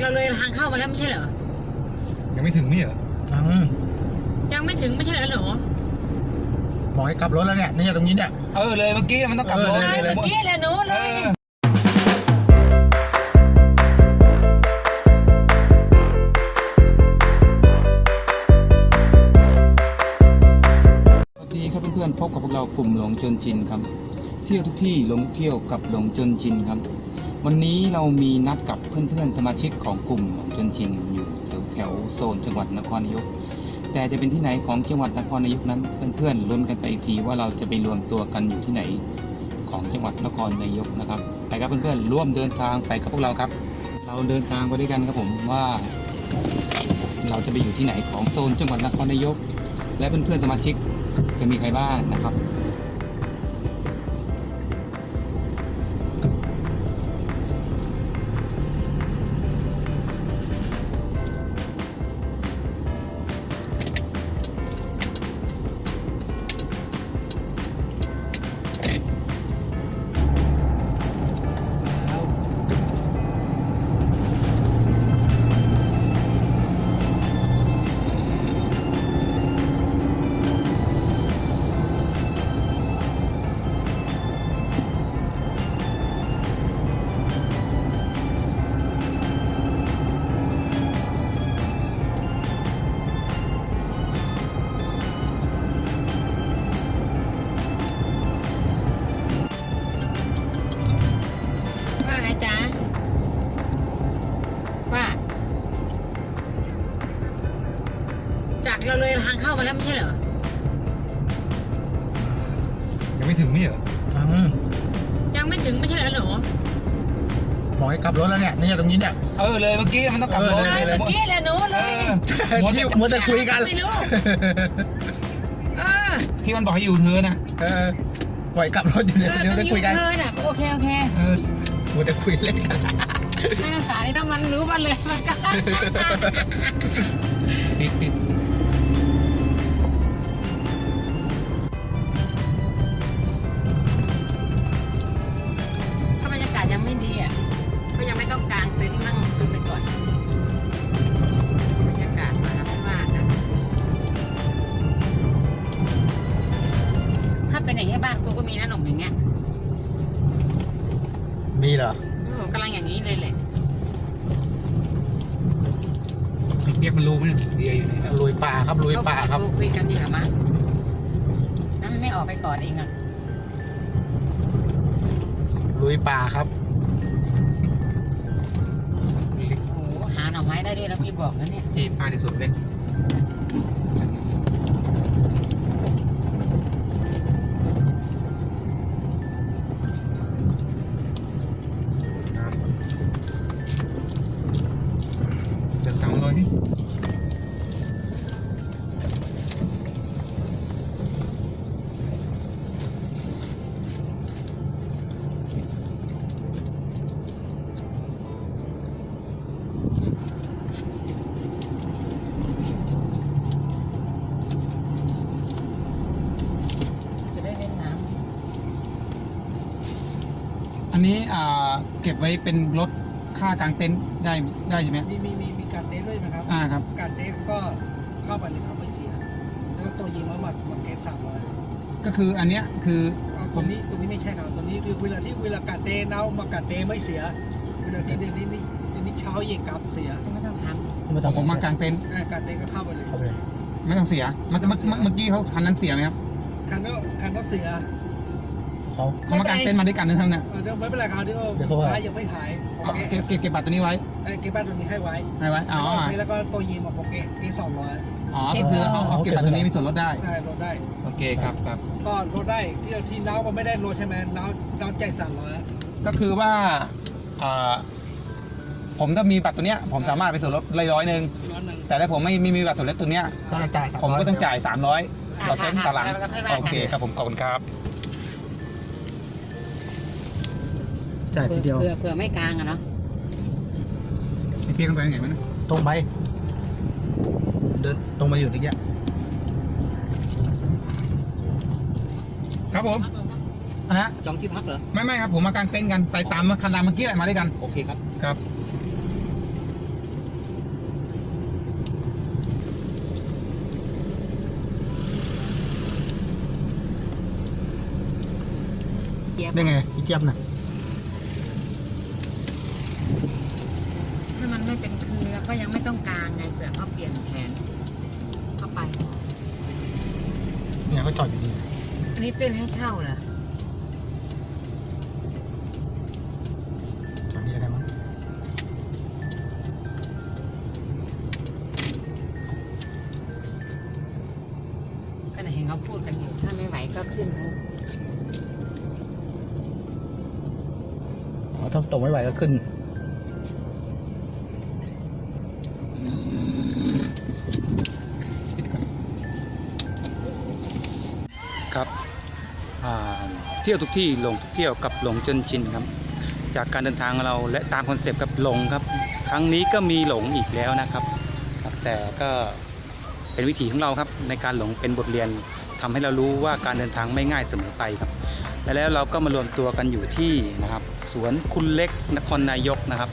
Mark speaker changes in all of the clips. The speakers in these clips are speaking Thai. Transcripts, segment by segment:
Speaker 1: เราเลยทางเข้ามาแล้วไม่ใช่เหรอ
Speaker 2: ยังไม่ถึงไม่เหรอ
Speaker 3: อืม
Speaker 1: ยังไม่ถึงไม่ใช่เหรอหนู
Speaker 3: บอกให้กลับรถแล้วเนี่ยนี่ตรงนี้เนี่ย
Speaker 2: เออเลยเมื่อกี้มันต้องกลับรถ
Speaker 3: เออ
Speaker 1: ใช่
Speaker 3: เลย
Speaker 1: เมื่อกี้แหละหนู
Speaker 2: เอ
Speaker 1: เลย
Speaker 2: อสวัสดีครับเพื่อนๆพบกับพวกเรากลุ่มหลงจนชินครับ เที่ยวทุกที่หลงเที่ยวกับหลงจนชินครับ วันนี้เรามีนัดกับเพื่อนๆ สมาชิกของกลุ่มหลงจนชินอยู่แถวแถวๆโซนจังหวัดนครนายก แต่จะเป็นที่ไหนของจังหวัดนครนายกนั้น เพื่อนๆลุ้นกันไปอีกทีว่าเราจะไปรวมตัวกันอยู่ที่ไหนของจังหวัดนครนายกนะครับไปครับเพื่อนๆร่วมเดินทางไปกับพวกเราครับ เราเดินทางไปด้วยกันครับผมว่า เราจะไปอยู่ที่ไหนของโซนจังหวัดนครนายก และเพื่อนๆสมาชิกจะมีใครบ้างนะครับ
Speaker 1: จากเราเลยทางเข้ามาแล้วไม่ใช่เหรอ
Speaker 2: ยังไม่ถึงไม่เหรอ
Speaker 3: อืม
Speaker 1: ยังไม่ถึงไม่ใช่เหรอหนู
Speaker 3: บอกให้กลับรถแล้วเนี่ยนี่ตรงนี้เนี่ย
Speaker 2: เออเลยเมื่อกี้มันต้องกลับรถ
Speaker 3: เออ
Speaker 1: ใช่
Speaker 3: เลย
Speaker 1: เมื่อกี้แหละหนู
Speaker 2: เอ
Speaker 1: เลย
Speaker 2: อหมด
Speaker 3: ที่มัวแต่คุยกัน
Speaker 1: ไม่รู้ เออ
Speaker 2: ที่มันบอกให้อยู่เธอน่ะ
Speaker 3: เออปล่อยกลับรถอยู่
Speaker 1: เอ
Speaker 3: เนี่ย
Speaker 1: อ
Speaker 3: เดี๋ยว
Speaker 1: ตรง
Speaker 3: ได้
Speaker 1: นี้
Speaker 3: คุยกัน
Speaker 1: เธอน่ะโอเคโอเค
Speaker 2: เออ
Speaker 3: มัวแต่คุยเล่นกัน
Speaker 1: นักศึกษานี่ต้องมันรู้มาเลยมันกัน
Speaker 2: ปิดปิด
Speaker 1: เต็นท์นั่งดูไปก่อนบรรยากาศมาแล้วไม่ว่ากันถ้าเป็นอย่างเงี้ยบ้านกูก็มีนะหนุ่มอย่างเงี้ย
Speaker 3: มีเหรอ
Speaker 1: อืมกำลังอย่างนี้เลยแหละ
Speaker 2: ไอ้เปียกมันรู้ไหมเนี่ยเดียอยู่ไหนแล้ว
Speaker 3: ลุยป่าครับลุยป่าครับ
Speaker 1: คุยกันอยู่เหรอมะนั่นมันไม่ออกไปก่อนเองอะ
Speaker 3: ลุยป่าครับ
Speaker 1: ไม้ได้ด้วยแล้วพี่บอกนะเนี่ย
Speaker 2: จีบปลาที่สุด
Speaker 1: เป็น
Speaker 2: อันนี้อ่าเก็บไว้เป็นรถค่ากางเต็นท์ได้ได้ใช่ไหม
Speaker 4: มีมีมีมีการเต้นด้วยนะครับ
Speaker 2: อ่าครับ
Speaker 4: การเต้นก็เข้าไปเลยครับไม่เสีย แล้วก็ตัวยิงมาหมัดหมัดเกสสามร้อย
Speaker 2: ก็คืออันเนี้ยคือ
Speaker 4: ตรงนี้ตรงนี้ไม่ใช่ครับตรงนี้คือเวลาที่เวลาการเต้นเอามาการเต้นไม่เสียเวลาที่นี่นี่นี่นี่เช้าเย็นกลับเสียำ
Speaker 1: ไม่ต้องท
Speaker 2: ผมผมมากางเต็นท์
Speaker 4: อ่าการเต้นก็เข้าไปเลย
Speaker 3: เข้าไปเลย
Speaker 2: ไม่ต้องเสียเมื่อเมื่อเมื่อเมื่อกี้เขาคันนั้นเสียไหมครับ
Speaker 4: คันก็คันก็เสีย
Speaker 3: เขา
Speaker 2: เขามากางเต็นท์มาด้วยกันนะครับเนี่ย
Speaker 4: เออเดี๋ยวไม่เป็นไรครับเดี๋ยว
Speaker 3: เดี๋ยวเขาว่า
Speaker 4: ไม้ยังไม่หายโอเค
Speaker 2: เก็บเก็บเก็บบัตรตัวนี้ไว้
Speaker 4: เอ้ยเก็บบ้านตัวนี้ให้ไว้
Speaker 2: ให้ไว้อ๋อ
Speaker 4: แล้วก็ตัวยิงมาโปเกตที่สองร้อย
Speaker 2: อ๋อก็คือเอาเอาเก็บบัตรตัวนี้มีส่วนลดได้
Speaker 4: ได้ลดได้
Speaker 2: โอเคครับครับ
Speaker 4: ก็ลดได้ที่ที่น้าก็ไม่ได้ลดใช่ไหมน้าน้าใจายสามร้อย
Speaker 2: ก็คือว่าอ่าผมถ้ามีบัตรตัวเนี้ย ผมสามารถไปส่วนลดร้อยหนึ่ง
Speaker 4: ร้อยหนึ่ง
Speaker 2: แต่ถ้าผมไม่ไม่มีบัตรส่วนลดตัวเนี้ย
Speaker 3: ก็จะจ่าย300
Speaker 2: ผมก็ต้องจ่ายสามร้อยำต่อเต็นท์ต่อหลัง
Speaker 1: แล้วค่อยว่า
Speaker 2: โอเคครับผมขอบคุณครับ
Speaker 3: จ่ายทีเดียว
Speaker 1: เผื่อไม่กลางอะเนาะ
Speaker 2: พี่เพียงไปยังไงมัน
Speaker 3: ตรงไป เดินตรงไปอยู่ตะกี้
Speaker 2: ครับผมอะฮะ
Speaker 4: จองที่พักเหรอ
Speaker 2: ไม่ไม่ครับ ผมมากางเต็นท์กันไปตามคันดามเมื่อกี้แหละมาด้วยกัน
Speaker 4: โอเคครับ
Speaker 2: ครับ
Speaker 3: ได้ไงพี่เจี๊ยบน่ะ จอดอยู่นี่
Speaker 1: อันนี้เป็นให้เช่าเหรอ
Speaker 3: จอดนี่ก็ได้มั้ง
Speaker 1: ก็เห็นเขาพูดกันอยู่ ถ้าไม่ไหวก็ขึ้นมุก
Speaker 3: อ๋อถ้าตกไม่ไหวก็ขึ้น
Speaker 2: ครับเที่ยวทุกที่หลงทุกเที่ยวกับหลงจนชินครับ จากการเดินทางเราและตามคอนเซปต์กับหลงครับ ครั้งนี้ก็มีหลงอีกแล้วนะครับครับ แต่ก็เป็นวิถีของเราครับในการหลงเป็นบทเรียนทำให้เรารู้ว่าการเดินทางไม่ง่ายเสมอไปครับ และแล้วเราก็มารวมตัวกันอยู่ที่นะครับ สวนคุณเล็กนครนายกนะครับ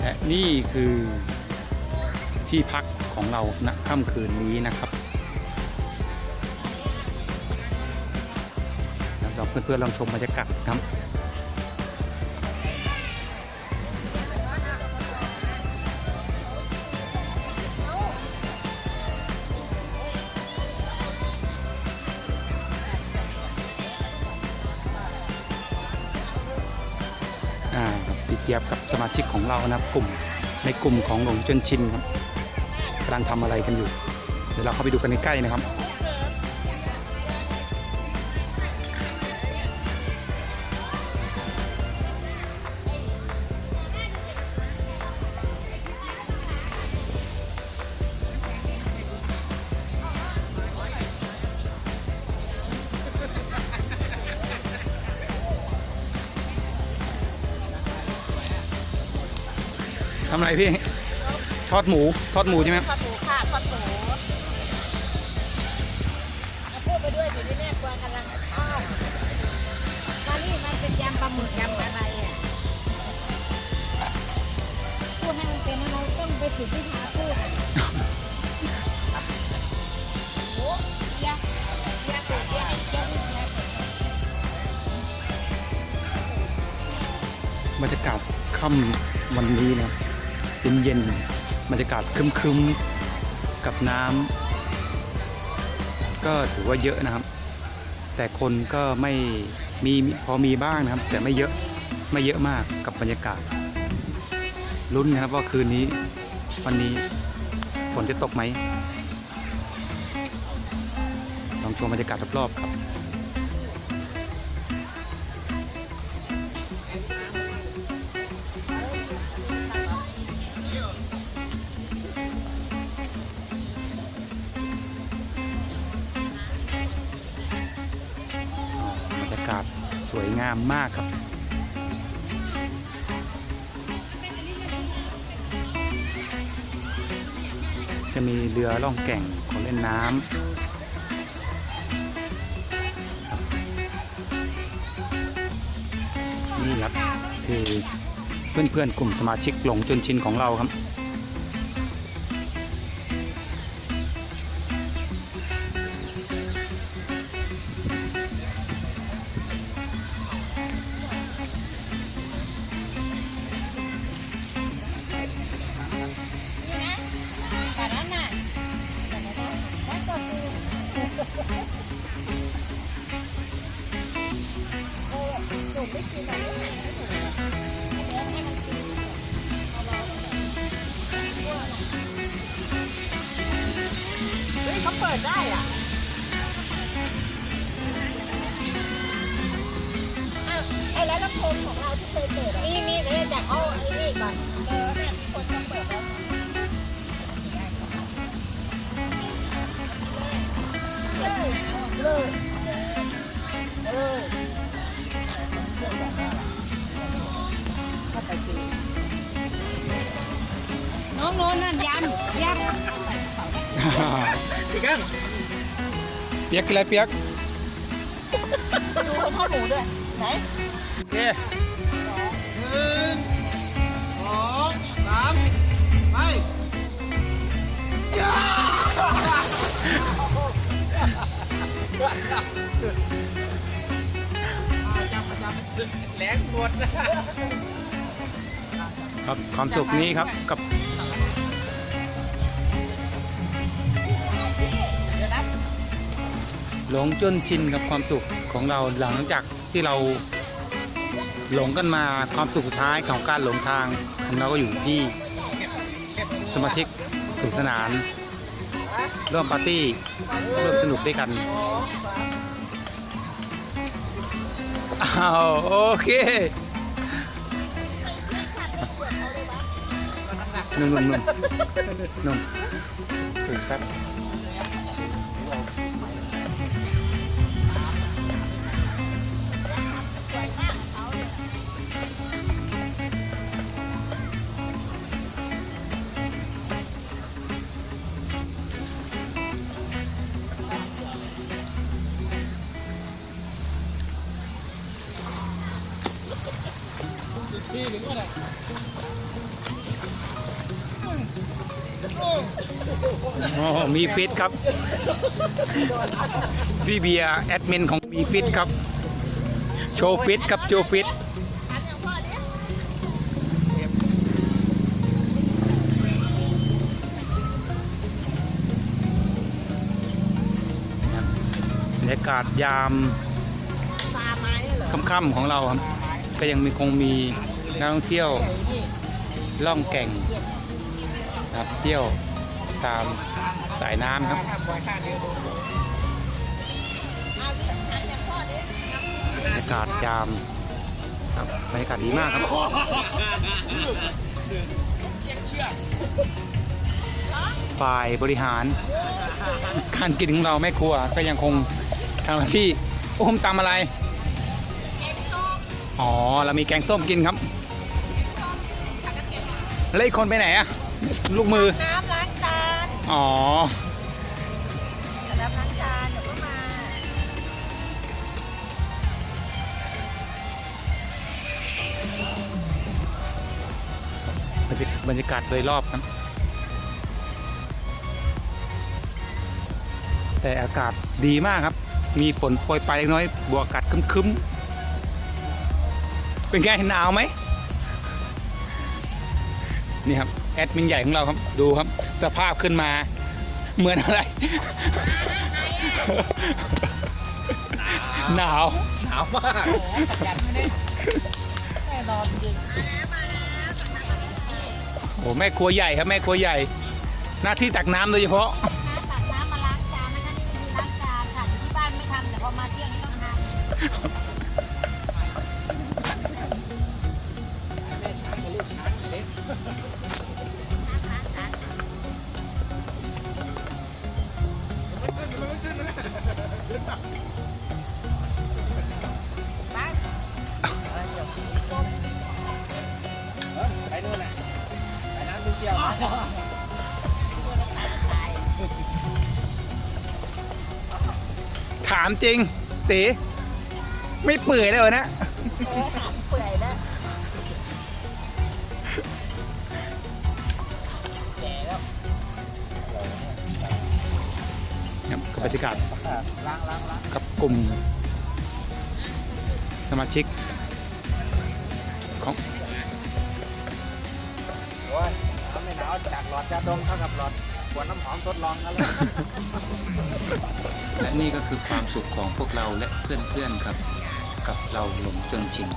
Speaker 2: และนี่คือ ที่พักของเราณค่ำคืนนี้นะครับล้วเราเพื่อนๆลองชมบรรยากาศครับอ่าพี่เจี๊ยบกับสมาชิกของเรานะครับกลุ่มในกลุ่มของหลงจนชินครับ กำลังทำอะไรกันอยู่ เดี๋ยวเราเข้าไปดูกันใกล้ๆนะครับทำอะไรพี่ อดหมู ทอดหมูใช่ไหม
Speaker 1: ทอดหมูค่ะทอดหมูพูดไปด้วยอยู่ที่แม่ครัวกำลังทอดมานี่มันเป็นยำปลาหมึกยำอะไรอะพูดให้มันเป็นอะไรต้องไปถึงที่หาพูดโอ้ยากยากเกิดยากยากยา
Speaker 2: บรรยากาศค่ำวันนี้นะครับเย็น บรรยากาศครึมๆกับน้ำก็ถือว่าเยอะนะครับ แต่คนก็ไม่มีพอมีบ้างนะครับ แต่ไม่เยอะไม่เยอะมากกับบรรยากาศลุ้นนะครับว่าคืนนี้วันนี้ฝนจะตกไหมลองชมบรรยากาศรอบๆครับ วยงามมากครับ จะมีเรือล่องแก่งของเล่นน้ำนี่ครับคือเพื่อนๆกลุ่มสมาชิกหลงจนชินของเราครับ
Speaker 1: เคยเปิดนี่นี่เดี๋ยวจะเอาไอ้นี่ก่อนเออเนี่ยมีคนจะเปิดแล้วเลยเลยเลยน้องโน้นนั่นยำยำ
Speaker 3: พี่กัน
Speaker 2: เปียกกินอะไรเปียก
Speaker 1: ดูคนทอดหมูด้วยไหน
Speaker 2: โอเค
Speaker 3: หนึ่งสองสามไป
Speaker 4: แหลงหมด
Speaker 2: ครับความสุขนี้ครับกับหลงจนชินกับความสุขของเราหลังจากที่เรา หลงกันมาความสุขสุดท้ายของการหลงทางของเราก็อยู่ที่สมาชิกสุขสนาน ร่วมปาร์ตี้ร่วมสนุกด้วยกันอ้าวโอเคนุ่มนุ่มนุ่มนุ่มถึงครับ อ๋อมีฟิตครับ พี่เบียร์แอดมินของมีฟิตครับ โชว์ฟิตครับโชว์ฟิตบรรยากาศยามค่ำๆของเราครับ ก็ยังมีคงมี นักท่องเที่ยวล่องแก่งนะครับเที่ยวตามสายน้ำครับบรรยากาศยามครับบรรยากาศดีมากครับฝ่ายบริหาร การกินของเราแม่ครัวก็ยังคงทำหน้าที่โอ้มตำอะไร อ๋อ เรามีแกงส้มกินครับ แล้วอีกคนไปไหนอะลูกมือ
Speaker 1: น้ำล้างจาน
Speaker 2: อ๋อ
Speaker 1: น้ำล้างจานเดี๋ยวก็มา
Speaker 2: บรรยากาศโดยรอบครับแต่อากาศดีมากครับ มีฝนโปรยปลายเล็กน้อย บวกอากาศครึ้มๆ เป็นไงหนาวไหม นี่ครับแอดมินใหญ่ของเราครับดูครับ สภาพขึ้นมาเหมือนอะไร หนาว
Speaker 4: หนาวมากแน่นอนจริง
Speaker 2: โอ้แม่ครัวใหญ่ครับแม่ครัวใหญ่ หน้าที่ตักน้ำโดยเฉพาะ
Speaker 1: ตักน้ำมาล้างจานนะคะนี่คือล้างจานค่ะที่บ้านไม่ทำแต่พอมาเที่ยงนี่ต้องทำ
Speaker 4: ไปน้ำดูเชียว
Speaker 2: ถามจริงตีไม่เปื่อยเลยเหรอเนะ
Speaker 1: เออหางเปื่อยแล้ว
Speaker 4: แก่แล้ว
Speaker 2: ครับกับบรรยากาศ
Speaker 4: ล้างล้างล้าง
Speaker 2: กับกลุ่มสมาชิก
Speaker 4: น้ำไม่หนจากหลอดยาดมเท่ากับหลอดขวน้ำหอมทดลองกันเลย
Speaker 2: และนี่ก็คือความสุขของพวกเราและเพื่อนๆครับ กับเราหลงจนชิน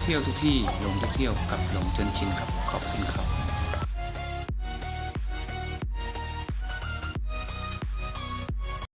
Speaker 2: เที่ยวทุกที่หลงทุกเที่ยวกับหลงจนชินครับขอบคุณครับ